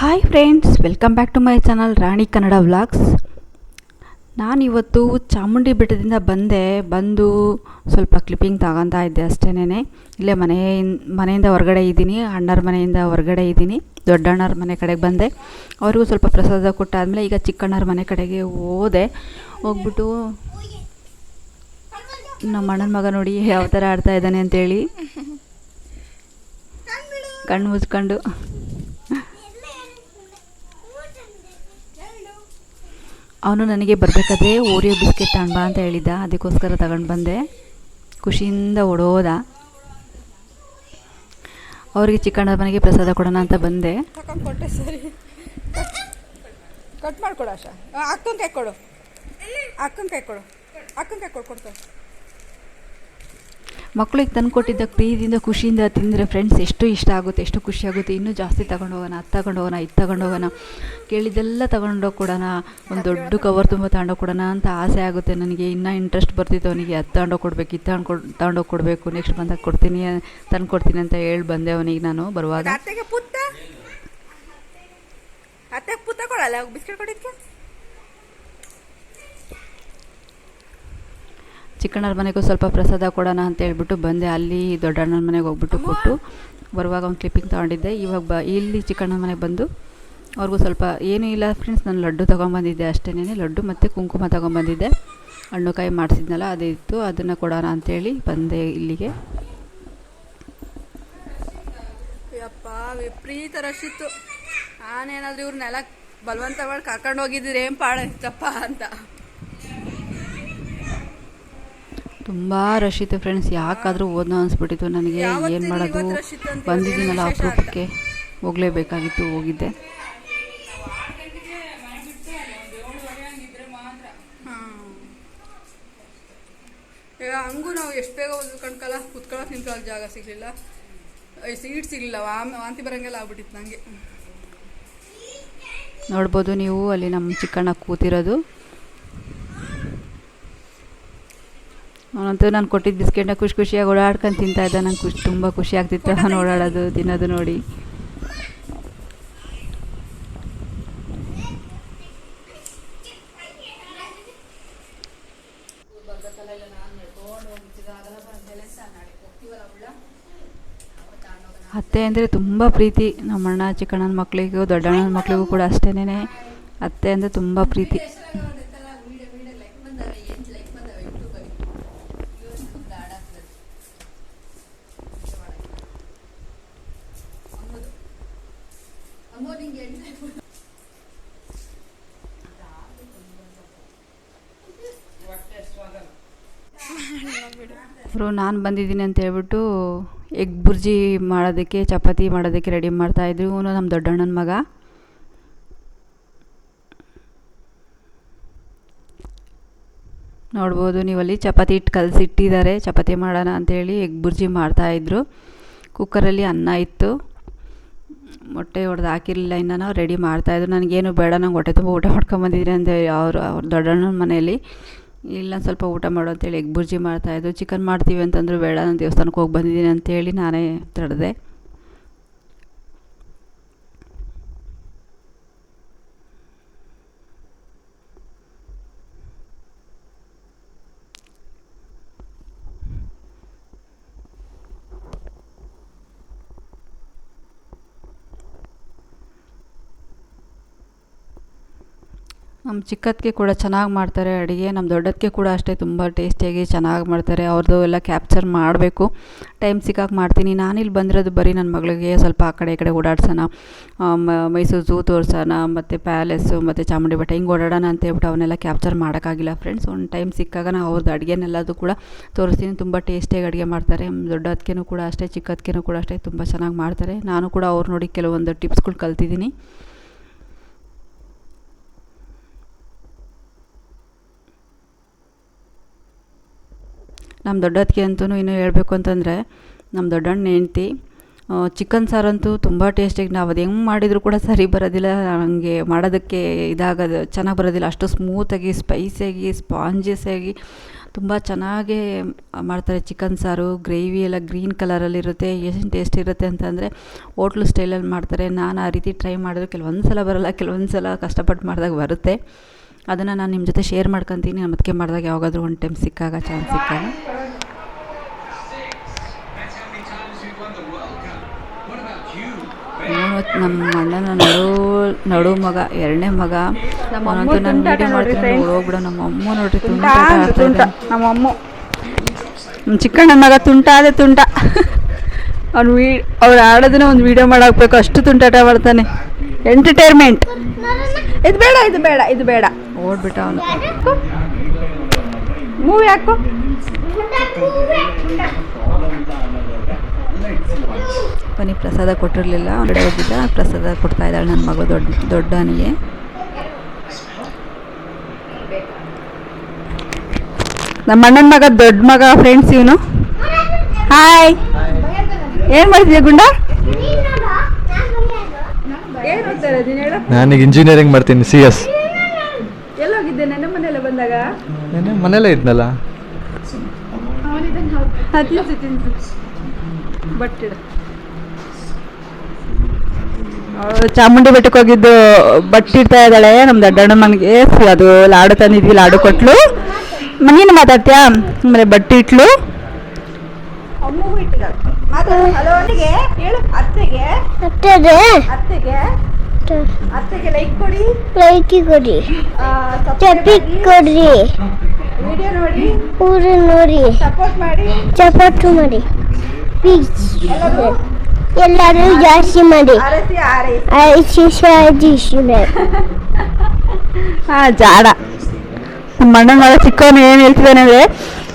Hi friends welcome back to my channel Rani Kannada vlogs ನಾನಿವತ್ತು ಚಾಮುಂಡಿ ಬೆಟ್ಟದಿಂದ ಬಂದೆ ಬಂದು ಸ್ವಲ್ಪ ಕ್ಲಿಪ್ಪಿಂಗ್ ತಗೊತಾ ಇದ್ದೆ ಅಷ್ಟೇನೆ ಇಲ್ಲೇ ಮನೆ ಮನೆಯಿಂದ ಹೊರಗಡೆ ಇದ್ದೀನಿ ಅಣ್ಣರ ಮನೆಯಿಂದ ಹೊರಗಡೆ ಇದ್ದೀನಿ ದೊಡ್ಡಣ್ಣರ ಮನೆ ಕಡೆಗೆ ಬಂದೆ. ಅವ್ರಿಗೂ ಸ್ವಲ್ಪ ಪ್ರಸಾದ ಕೊಟ್ಟಾದಮೇಲೆ ಈಗ ಚಿಕ್ಕಣ್ಣರ ಮನೆ ಕಡೆಗೆ ಹೋದೆ. ಹೋಗ್ಬಿಟ್ಟು ನಮ್ಮ ಅಣ್ಣನ ಮಗ ನೋಡಿ ಯಾವ ಥರ ಆಡ್ತಾ ಇದ್ದಾನೆ ಅಂತೇಳಿ. ಕಣ್ಣು ಮುಚ್ಕೊಂಡು. ಅವನು ನನಗೆ ಬರಬೇಕಾದ್ರೆ ಓರಿಯೋ ಬಿಸ್ಕೆಟ್ ತಗೊಂಡು ಅಂತ ಹೇಳಿದ್ದ ಅದಕ್ಕೋಸ್ಕರ ತಗೊಂಡು ಬಂದೆ. ಖುಷಿಯಿಂದ ಓಡೋದ. ಅವರಿಗೆ ಚಿಕ್ಕಣ್ಣ ಮನೆಗೆ ಪ್ರಸಾದ ಕೊಡೋಣ ಅಂತ ಬಂದೆ. ಕಟ್ ಮಾಡ್ಕೊಡು ಆಶಾ. ಅಕ್ಕನ ಕೈ ಕೊಡು. ಅಕ್ಕನ ಕೈ ಕೊಡು. ಅಕ್ಕನ ಕೈ ಕೊಡು ಮಕ್ಕಳಿಗೆ ತಂದು ಕೊಟ್ಟಿದ್ದ ಪ್ರೀತಿಯಿಂದ, ಖುಷಿಯಿಂದ ತಿಂದರೆ ಫ್ರೆಂಡ್ಸ್ ಎಷ್ಟು ಇಷ್ಟ ಆಗುತ್ತೆ, ಎಷ್ಟು ಖುಷಿ ಆಗುತ್ತೆ. ಇನ್ನೂ ಜಾಸ್ತಿ ತಗೊಂಡೋಗೋಣ, ಅದು ತಗೊಂಡೋಗೋಣ, ಇದು ತಗೊಂಡು ಹೋಗೋಣ ಕೇಳಿದ್ದೆಲ್ಲ ತಗೊಂಡೋಗಿ ಕೊಡೋಣ ಒಂದು ದೊಡ್ಡ ಕವರ್ ತುಂಬ ತಗೊಂಡೋಗಿ ಕೊಡೋಣ ಅಂತ ಆಸೆ ಆಗುತ್ತೆ ನನಗೆ. ಇನ್ನೂ ಇಂಟ್ರೆಸ್ಟ್ ಬರ್ತಿತ್ತು ಅವನಿಗೆ, ಅದು ತಗೊಂಡೋಗಿ ಕೊಡಬೇಕು, ಇದು ತಗೊಂಡು ಕೊಡ್ ತಗೊಂಡೋಗಿ ಕೊಡಬೇಕು ನೆಕ್ಸ್ಟ್ ಬಂದಾಗ ಕೊಡ್ತೀನಿ ತಂದು ಕೊಡ್ತೀನಿ ಅಂತ ಹೇಳಿ ಬಂದೆ ಅವನಿಗೆ ನಾನು ಬರುವಾಗ. ಅತ್ತೆಗೆ ಪುತ್ತ ಅತ್ತೆಗೆ ಪುತ್ತ ಕೊಡಲ್ಲ ಬಿಸ್ಕೆಟ್ ಕೊಡಿದ್ಕೆ ಚಿಕ್ಕಣ್ಣರ ಮನೆಗೂ ಸ್ವಲ್ಪ ಪ್ರಸಾದ ಕೊಡೋಣ ಅಂತ ಹೇಳ್ಬಿಟ್ಟು ಬಂದೆ. ಅಲ್ಲಿ ದೊಡ್ಡಣ್ಣನ ಮನೆಗೆ ಹೋಗ್ಬಿಟ್ಟು ಕೊಟ್ಟು ಬರುವಾಗ ಒಂದು ಕ್ಲಿಪ್ಪಿಂಗ್ ತೊಗೊಂಡಿದ್ದೆ. ಇವಾಗ ಬ ಇಲ್ಲಿ ಚಿಕ್ಕಣ್ಣನ ಮನೆಗೆ ಬಂದು ಅವ್ರಿಗೂ ಸ್ವಲ್ಪ ಏನೂ ಇಲ್ಲ ಫ್ರೆಂಡ್ಸ್ ನಾನು ಲಡ್ಡು ತೊಗೊಂಬಂದಿದ್ದೆ ಅಷ್ಟೇನೆ ಲಡ್ಡು ಮತ್ತು ಕುಂಕುಮ ತೊಗೊಂಬಂದಿದ್ದೆ. ಹಣ್ಣುಕಾಯಿ ಮಾಡಿಸಿದ್ನಲ್ಲ ಅದಿತ್ತು ಇತ್ತು. ಅದನ್ನು ಕೊಡೋಣ ಅಂತೇಳಿ ಬಂದೆ ಇಲ್ಲಿಗೆ. ಯಪ್ಪ ವಿಪರೀತ ರಶ್ ಇತ್ತು. ನಾನೇನಾದ್ರೂ ಇವ್ರನ್ನೆಲ್ಲ ಬಲವಂತ ಮಾಡಿ ಕರ್ಕೊಂಡು ಹೋಗಿದ್ದೀರಿ ಏನು ಪಾಡ ಇತ್ತಪ್ಪ ಅಂತ. ತುಂಬ ರಶ್ ಇತ್ತು ಫ್ರೆಂಡ್ಸ್ ಯಾಕಾದರೂ ಓದೋ ಅನಿಸ್ಬಿಟ್ಟಿತ್ತು. ನನಗೆ ಏನು ಮಾಡೋದು? ಬಂದಿದ್ದೀನಲ್ಲ ಅಪರೂಪಕ್ಕೆ ಹೋಗಲೇಬೇಕಾಗಿತ್ತು ಹೋಗಿದ್ದೆ. ಈಗ ಹಂಗೂ ನಾವು ಎಷ್ಟು ಬೇಗ ಒಂದು ಕಣ್ಕಲ್ಲ ಕುತ್ಕೊಳ್ಳೋಕೆ ನಿಂತ್ಕೊಳ್ಳೋ ಜಾಗ ಸಿಗಲಿಲ್ಲ. ಸೀಟ್ ಸಿಗಲಿಲ್ಲ ವಾಂತಿ ಬರೋಂಗೆಲ್ಲ ಆಗ್ಬಿಟ್ಟಿತ್ತು ನನಗೆ ನೋಡ್ಬೋದು ನೀವು ಅಲ್ಲಿ ನಮ್ಮ ಚಿಕ್ಕಣ್ಣ ಕೂತಿರೋದು. ಅವನಂತೂ ನಾನು ಕೊಟ್ಟಿದ್ದ ಬಿಸ್ಕೆಟ್ನ ಖುಷಿ ಖುಷಿಯಾಗಿ ಓಡಾಡ್ಕೊಂಡು ತಿಂತಾ ಇದ್ದ. ನಂಗೆ ಖುಷಿ ತುಂಬ ಖುಷಿ ಆಗ್ತಿತ್ತು ಅವನು ಓಡಾಡೋದು, ತಿನ್ನೋದು ನೋಡಿ. ಅತ್ತೆ ಅಂದರೆ ತುಂಬ ಪ್ರೀತಿ. ನಮ್ಮ ಅಣ್ಣ ಚಿಕ್ಕಣ್ಣನ ಮಕ್ಕಳಿಗೂ ದೊಡ್ಡಣ್ಣನ ಮಕ್ಕಳಿಗೂ ಕೂಡ ಅಷ್ಟೇನೆ. ಅತ್ತೆ ಅಂದರೆ ತುಂಬ ಪ್ರೀತಿ. ಅವರು ನಾನು ಬಂದಿದ್ದೀನಿ ಅಂತ ಹೇಳ್ಬಿಟ್ಟು ಎಗ್ ಬುರ್ಜಿ ಮಾಡೋದಕ್ಕೆ, ಚಪಾತಿ ಮಾಡೋದಕ್ಕೆ ರೆಡಿ ಮಾಡ್ತಾಯಿದ್ರು ಇವನು ನಮ್ಮ ದೊಡ್ಡಣ್ಣನ ಮಗ. ನೋಡ್ಬೋದು, ನೀವಲ್ಲಿ ಚಪಾತಿ ಹಿಟ್ಟು ಕಲಸಿಟ್ಟಿದ್ದಾರೆ. ಚಪಾತಿ ಮಾಡೋಣ ಅಂತೇಳಿ ಎಗ್ ಬುರ್ಜಿ ಮಾಡ್ತಾಯಿದ್ರು ಕುಕ್ಕರಲ್ಲಿ ಅನ್ನ ಇತ್ತು. ಮೊಟ್ಟೆ ಹೊಡೆದು ಹಾಕಿರಲಿಲ್ಲ, ಇನ್ನು ನಾವು ರೆಡಿ ಮಾಡ್ತಾಯಿದ್ರು ನನಗೇನು ಬೇಡ, ನಂಗೆ ಹೊಟ್ಟೆ ತುಂಬ ಊಟ ಮಾಡ್ಕೊಂಬಂದಿದ್ದೀನಿ ಅಂತ ಅವರು, ಅವ್ರ ದೊಡ್ಡಣ್ಣನ ಮನೆಯಲ್ಲಿ. ಇಲ್ಲ, ಸ್ವಲ್ಪ ಊಟ ಮಾಡು ಅಂತೇಳಿ ಎಗ್ ಬುರ್ಜಿ ಮಾಡ್ತಾಯಿದ್ರು ಚಿಕನ್ ಮಾಡ್ತೀವಿ ಅಂತಂದರು ಬೇಡ, ನಾನು ದೇವಸ್ಥಾನಕ್ಕೆ ಹೋಗಿ ಬಂದಿದ್ದೀನಿ ಅಂತೇಳಿ ನಾನೇ ತಡೆದೆ. ನಮ್ಮ ಚಿಕ್ಕದಕ್ಕೆ ಕೂಡ ಚೆನ್ನಾಗಿ ಮಾಡ್ತಾರೆ ಅಡುಗೆ ನಮ್ಮ ದೊಡ್ಡದಕ್ಕೆ ಕೂಡ ಅಷ್ಟೇ, ತುಂಬ ಟೇಸ್ಟಿಯಾಗಿ ಚೆನ್ನಾಗಿ ಮಾಡ್ತಾರೆ. ಅವ್ರದ್ದು ಎಲ್ಲ ಕ್ಯಾಪ್ಚರ್ ಮಾಡಬೇಕು. ಟೈಮ್ ಸಿಕ್ಕಾಗ ಮಾಡ್ತೀನಿ. ನಾನಿಲ್ಲಿ ಬಂದಿರೋದು ಬರೀ ನನ್ನ ಮಗಳಿಗೆ, ಸ್ವಲ್ಪ ಆ ಕಡೆ ಈ ಕಡೆ ಓಡಾಡ್ಸೋಣ. ಮೈಸೂರು ಝೂ ತೋರಿಸೋಣ, ಮತ್ತು ಪ್ಯಾಲೇಸು, ಮತ್ತು ಚಾಮುಂಡಿ ಬೆಟ್ಟ, ಹಿಂಗೆ ಓಡಾಡೋಣ ಅಂತ ಹೇಳ್ಬಿಟ್ಟು ಅವನ್ನೆಲ್ಲ ಕ್ಯಾಪ್ಚರ್ ಮಾಡೋಕ್ಕಾಗಿಲ್ಲ. ಫ್ರೆಂಡ್ಸ್, ಒಂದು ಟೈಮ್ ಸಿಕ್ಕಾಗ ನಾವು ಅವ್ರದ್ದು ಅಡುಗೆನೆಲ್ಲದು ಕೂಡ ತೋರಿಸ್ತೀನಿ. ತುಂಬ ಟೇಸ್ಟಿಯಾಗಿ ಅಡುಗೆ ಮಾಡ್ತಾರೆ. ದೊಡ್ಡದಕ್ಕೇನು ಕೂಡ ಅಷ್ಟೇ ಚಿಕ್ಕದಕ್ಕೇನು ಕೂಡ ಅಷ್ಟೇ, ತುಂಬ ಚೆನ್ನಾಗಿ ಮಾಡ್ತಾರೆ. ನಾನು ಕೂಡ ಅವ್ರು ನೋಡಿ ಕೆಲವೊಂದು ಟಿಪ್ಸ್ಗಳು ಕಲ್ತಿದ್ದೀನಿ. ನಮ್ಮ ದೊಡ್ಡದಕ್ಕೆ ಅಂತೂ ಇನ್ನೂ ಹೇಳಬೇಕು ಅಂತಂದರೆ ನಮ್ಮ ದೊಡ್ಡಣ್ಣ ಹೆಂಡ್ತಿ ಚಿಕನ್ ಸಾರಂತೂ ತುಂಬ ಟೇಸ್ಟಿಗೆ ನಾವು ಅದು ಹೆಂಗೆ ಮಾಡಿದರೂ ಕೂಡ ಸರಿ ಬರೋದಿಲ್ಲ. ನನಗೆ ಮಾಡೋದಕ್ಕೆ ಇದಾಗೋದು, ಚೆನ್ನಾಗಿ ಬರೋದಿಲ್ಲ. ಅಷ್ಟು ಸ್ಮೂತಾಗಿ ಸ್ಪೈಸಿಯಾಗಿ ಸ್ಪಾಂಜಸ್ಸಾಗಿ ತುಂಬ ಚೆನ್ನಾಗೇ ಮಾಡ್ತಾರೆ ಚಿಕನ್ ಸಾರು. ಗ್ರೇವಿ ಎಲ್ಲ ಗ್ರೀನ್ ಕಲರಲ್ಲಿರುತ್ತೆ ಎಷ್ಟು ಟೇಸ್ಟ್ ಇರುತ್ತೆ ಅಂತಂದರೆ, ಹೋಟ್ಲು ಸ್ಟೈಲಲ್ಲಿ ಮಾಡ್ತಾರೆ. ನಾನು ಆ ರೀತಿ ಟ್ರೈ ಮಾಡಿದ್ರು ಕೆಲವೊಂದು ಸಲ ಬರೋಲ್ಲ ಕೆಲವೊಂದು ಸಲ ಕಷ್ಟಪಟ್ಟು ಮಾಡಿದಾಗ ಬರುತ್ತೆ. ಅದನ್ನು ನಾನು ನಿಮ್ಮ ಜೊತೆ ಶೇರ್ ಮಾಡ್ಕೊತೀನಿ. ಮತ್ತೆ ಅದಕ್ಕೆ ಮಾಡಿದಾಗ ಯಾವಾಗಾದ್ರೂ ಒಂದು ಟೈಮ್ ಸಿಕ್ಕಾಗ ಚಾನ್ಸ್ ಸಿಕ್ಕಾಗ. ನಮ್ಮ ಅಣ್ಣನ ನಡು ನಡು ಮಗ ಎರಡನೇ ಮಗ. ಹೋಗ್ಬಿಡೋ ಅವನಂತೂ ನಾನು ತುಂಟಾಟ ವೀಡಿಯೋ ಮಾಡ್ತೀನಿ friends. ಹೋಗ್ಬಿಡು ನಮ್ಮ ಅಮ್ಮ ನೋಡ್ರಿ ತುಂಟ. ನಮ್ಮ ಅಮ್ಮ. ನಮ್ಮ ಚಿಕ್ಕಣ್ಣನ ಮಗ ತುಂಟ ಅದೇ ತುಂಟ. ಅವ್ನು ವೀ ಅವ್ರು ಆಡೋದನ್ನ ಒಂದು ವಿಡಿಯೋ ಮಾಡಾಕ್ಬೇಕು. ಅಷ್ಟು ತುಂಟಾಟ ಮಾಡ್ತಾನೆ. ಎಂಟರ್ಟೈನ್ಮೆಂಟ್ ಇದು ಬೇಡ ಇದು ಬೇಡ ಇದು ಬೇಡ ಓಡ್ಬಿಟ್ಟ ಅವನು ಮೂವಿ ಹಾಕು ಬನ್ನಿ ಪ್ರಸಾದ ಕೊಟ್ಟಿರಲಿಲ್ಲ ಹೊರಗಡೆ ಹೋಗಿದ್ದ ಪ್ರಸಾದ ಕೊಡ್ತಾ ಇದ್ದಾಳೆ ನನ್ನ ಮಗಳು ದೊಡ್ಡ ದೊಡ್ಡನಿಗೆ ನಮ್ಮ ಅಣ್ಣನ ಮಗ ದೊಡ್ಡ ಮಗ ಫ್ರೆಂಡ್ಸ್ ಇವನು ಹಾಯ್ ಏನು ಮಾಡ್ತಿದ್ಯಾ ಗುಂಡ ಹೇಳು. ನಾನೀಗ ಇಂಜಿನಿಯರಿಂಗ್ ಮಾಡ್ತೀನಿ ಸಿ ಎಸ್ ಎಲ್ಲೋಗಿದ್ದೆ ನನ್ನ ಮನೆಯಲ್ಲ ಬಂದಾಗ? ನೆನ್ನೆ ಮನೇಲೇ ಇದ್ನಲ್ಲ. ಹಾಂ ತಿನ್ಸು ತಿನ್ಸು. ಬಟ್ಟಿಡು ಚಾಮುಂಡಿ ಬೆಟ್ಟಕ್ಕೆ ಹೋಗಿದ್ದು ಬಟ್ಟಿಡ್ತಾ ಇದ್ದಾಳೆ. ನಮ್ಮ ದೊಡ್ಡಣ್ಣ ಮನೆಗೆ. ಅದು ಲಾಡು ತಂದಿದ್ವಿ ಲಾಡು ಕೊಟ್ಲು. ನೀನು ಮಾತಾಡ್ತೀಯಾ? ಆಮೇಲೆ ಬಟ್ಟೆ ಇಟ್ಲು. ಅತ್ತೆಗೆ. ಅತ್ತೆಗೆ. ಅತ್ತೆಗೆ. ಅತ್ತೆಗೆ ಲೈಕ್ ಕೊಡಿ. ಲೈಕ್ ಕೊಡಿ. ಚಪಿಕ್ ಕೊಡ್ರಿ. ವಿಡಿಯೋ ನೋಡಿ. ಊರು ನೋಡಿ. ಸಪೋರ್ಟ್ ಮಾಡಿ. ಸಪೋರ್ಟ್ ಮಾಡಿ. ಪ್ಲೀಸ್ ಎಲ್ಲರೂ ಜಾಸ್ತಿ ಮಾಡಿ. ಹಾ ಜಾಡ. ನಮ್ಮ ಅಣ್ಣನ ಮಗ ಚಿಕ್ಕವನು ಏನು ಹೇಳ್ತಿದ್ದಾನೆ ಅಂದರೆ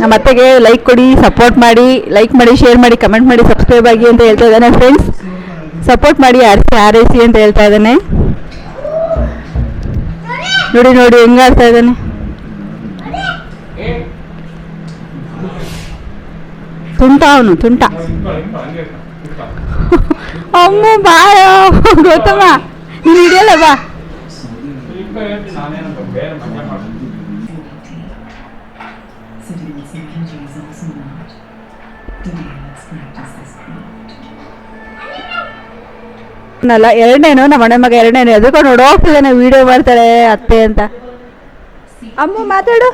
ನಮ್ಮ ಅತ್ತೆಗೆ ಲೈಕ್ ಕೊಡಿ ಸಪೋರ್ಟ್ ಮಾಡಿ ಲೈಕ್ ಮಾಡಿ ಶೇರ್ ಮಾಡಿ ಕಮೆಂಟ್ ಮಾಡಿ ಸಬ್ಸ್ಕ್ರೈಬ್ ಆಗಿ ಅಂತ ಹೇಳ್ತಾ ಇದ್ದಾನೆ ಫ್ರೆಂಡ್ಸ್ ಸಪೋರ್ಟ್ ಮಾಡಿ ಆರಿಸಿ ಆರೈಸಿ ಅಂತ ಹೇಳ್ತಾ ಇದ್ದಾನೆ. ನೋಡಿ ನೋಡಿ, ಹೆಂಗ ಆಡ್ತಾ ಇದ್ದಾನೆ. ತುಂಟ ಅವನು, ತುಂಟ. ಅಮ್ಮ ಬಾಯ, ಗೌತಮ, ನೀನು ಹಿಡಿಯಲ್ಲ ಬಾ. ನಲ್ಲ ಎರಡನೇನು ನಮ್ಮ ಅಣ್ಣ ಮಗ ಎರಡನೇನು ಎದ್ಕೊಂಡು ನೋಡಿ ಹೋಗ್ತಿದ್ದಾನೆ ವಿಡಿಯೋ ಮಾಡ್ತಾಳೆ ಅತ್ತೆ ಅಂತ. ಅಮ್ಮ ಮಾತಾಡು.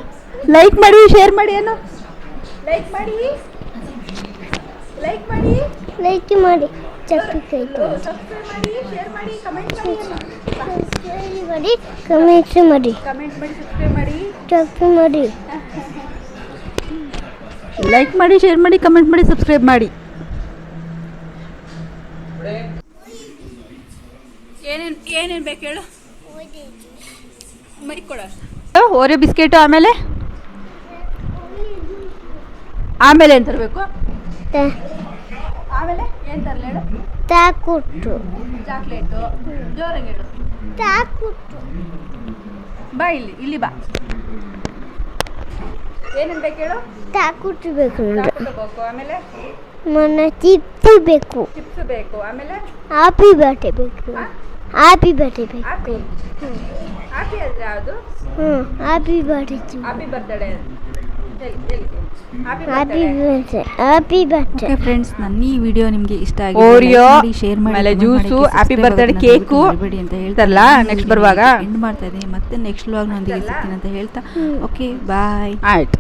ಲೈಕ್ ಮಾಡಿ ಶೇರ್ ಮಾಡಿ ಏನು? ಲೈಕ್ ಮಾಡಿ? ಲೈಕ್ ಮಾಡಿ? ಲೈಕ್ ಮಾಡಿ. ಮಾಡಿ ಮಾಡಿ ಲೈಕ್ ಮಾಡಿ ಶೇರ್ ಮಾಡಿ ಕಮೆಂಟ್ ಮಾಡಿ. ಸಬ್ಸ್ಕ್ರೈಬ್ ಮಾಡಿ. ಏನೇನು ಬೇಕು ಹೇಳು? ಮೈ ಕೊಡ ಓರಿಯೋ ಬಿಸ್ಕೆಟು ಆಮೇಲೆ? ಆಮೇಲೆ ಏನು ತರಬೇಕು? ಆಮೇಲೆ ಏನು ತರಲಿ ಹೇಳು? ತಾಕುಟ್ಟು. ಚಾಕ್ಲೇಟು. ಜೋರಾಗಿ ಹೇಳು. ತಾಕುಟ್ಟು. ಬಾ ಇಲ್ಲಿ ಇಲ್ಲಿ ಬಾ. ಏನೇನು ಬೇಕು ಹೇಳು? ತಾಕುಟ್ಟು ಬೇಕು ಬೇಕು. ಆಮೇಲೆ? ಮೊನ್ನೆ ಚಿಪ್ಸ್ ಬೇಕು. ಚಿಪ್ಸ್ ಬೇಕು. ಆಮೇಲೆ? ಹಾಪಿ ಬಾಟೆ ಬೇಕು. ಹ್ಯಾಪಿ ಬರ್ಡೇ ಬೇಕು ಹ್ಯಾಪಿ ಹ್ಯಾಪಿ ಆದರೆ ಯಾವುದು? ಹ್ಞೂ happy birthday happy birthday happy happy birthday birthday happy birthday okay friends ನನ್ನ ಈ ವಿಡಿಯೋ ನಿಮಗೆ ಇಷ್ಟ ಆಗಿದೆ ಶೇರ್ ಮಾಡಿ ಆಮೇಲೆ birthday ಆಗೋದನ್ನ cake ದಯವಿಟ್ಟು ಮರಿಬೇಡಿ ಅಂತ ಹೇಳ್ತಾರಲ್ಲ ನೆಕ್ಸ್ಟ್ ಬರುವಾಗ. ಎಂಡ್ ಮಾಡ್ತಾ ಇದ್ದೀನಿ. ಮತ್ತೆ ನೆಕ್ಸ್ಟ್ ವ್ಲಾಗ್ ನೊಂದಿಗೆ ಸಿಗ್ತೀನಿ ಅಂತ ಹೇಳ್ತಾ. ಓಕೆ ಬಾಯ್ ಆಯ್ತು.